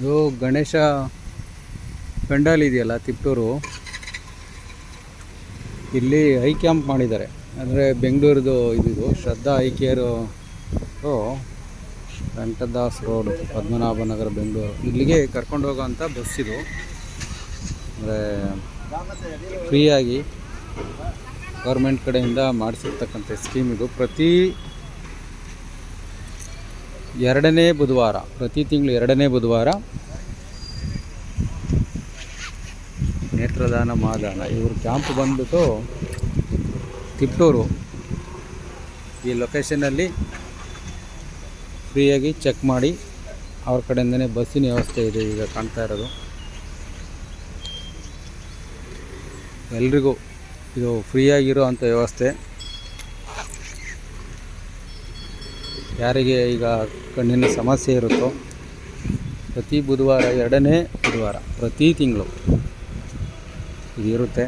ಇದು ಗಣೇಶ ಪೆಂಡಾಲ್ ಇದೆಯಲ್ಲ ತಿಪ್ಟೂರು. ಇಲ್ಲಿ ಹೈ ಕ್ಯಾಂಪ್ ಮಾಡಿದ್ದಾರೆ. ಅಂದರೆ ಬೆಂಗಳೂರದು ಇದು Shraddha eye care Venkatadas road Padmanabhanagar Bengaluru. ಇಲ್ಲಿಗೆ ಕರ್ಕೊಂಡು ಹೋಗೋಂಥ ಬಸ್ ಇದು. ಅಂದರೆ ಫ್ರೀಯಾಗಿ ಗೌರ್ಮೆಂಟ್ ಕಡೆಯಿಂದ ಮಾಡಿಸಿರ್ತಕ್ಕಂಥ ಸ್ಕೀಮ್ ಇದು. ಪ್ರತಿ ಎರಡನೇ ಬುಧವಾರ, ಪ್ರತಿ ತಿಂಗಳು ಎರಡನೇ ಬುಧವಾರ. ನೇತ್ರದಾನ ಮಾದಾನ, ಇವರು ಕ್ಯಾಂಪ್ ಬಂದ್ಬಿಟ್ಟು ತಿಪ್ಟೂರು ಈ ಲೊಕೇಶನಲ್ಲಿ ಫ್ರೀಯಾಗಿ ಚೆಕ್ ಮಾಡಿ, ಅವ್ರ ಕಡೆಯಿಂದನೇ ಬಸ್ಸಿನ ವ್ಯವಸ್ಥೆ ಇದೆ ಈಗ ಕಾಣ್ತಾ ಇರೋದು. ಎಲ್ರಿಗೂ ಇದು ಫ್ರೀಯಾಗಿರೋ ಅಂಥ ವ್ಯವಸ್ಥೆ. ಯಾರಿಗೆ ಈಗ ಕಣ್ಣಿನ ಸಮಸ್ಯೆ ಇರುತ್ತೋ ಪ್ರತಿ ಬುಧವಾರ, ಎರಡನೇ ಬುಧವಾರ, ಪ್ರತಿ ತಿಂಗಳು ಇದು ಇರುತ್ತೆ.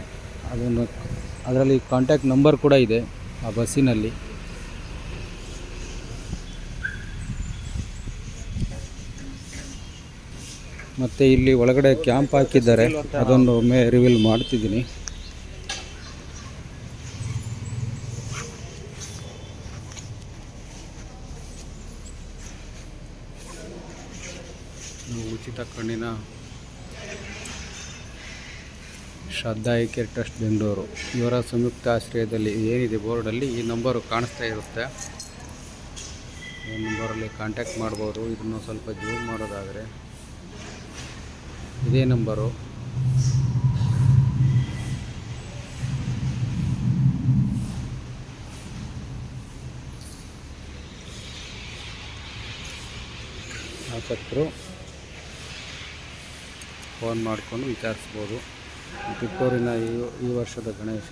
ಅದನ್ನು ಅದರಲ್ಲಿ ಕಾಂಟ್ಯಾಕ್ಟ್ ನಂಬರ್ ಕೂಡ ಇದೆ ಆ ಬಸ್ಸಿನಲ್ಲಿ. ಮತ್ತು ಇಲ್ಲಿ ಒಳಗಡೆ ಕ್ಯಾಂಪ್ ಹಾಕಿದ್ದಾರೆ. ಅದೊಂದು ಒಮ್ಮೆ ರಿವೀಲ್ ಮಾಡ್ತಿದ್ದೀನಿ. ಉಚಿತ ಕಣ್ಣಿನ Shraddha eye care trust Bengaluru. ಇವರ ಸಂಯುಕ್ತ ಆಶ್ರಯದಲ್ಲಿ ಏನಿದೆ ಬೋರ್ಡಲ್ಲಿ ಈ ನಂಬರು ಕಾಣಿಸ್ತಾ ಇರುತ್ತೆ. ಈ ನಂಬರಲ್ಲಿ ಕಾಂಟ್ಯಾಕ್ಟ್ ಮಾಡ್ಬೋದು. ಇದನ್ನು ಸ್ವಲ್ಪ ಜೂಮ್ ಮಾಡೋದಾದರೆ. ಇದೇ ನಂಬರು. ಆಸಕ್ತರು ಫೋನ್ ಮಾಡಿಕೊಂಡು ವಿಚಾರಿಸ್ಬೋದು. ಕಿತ್ತೂರಿನ ಈ ಈ ವರ್ಷದ ಗಣೇಶ.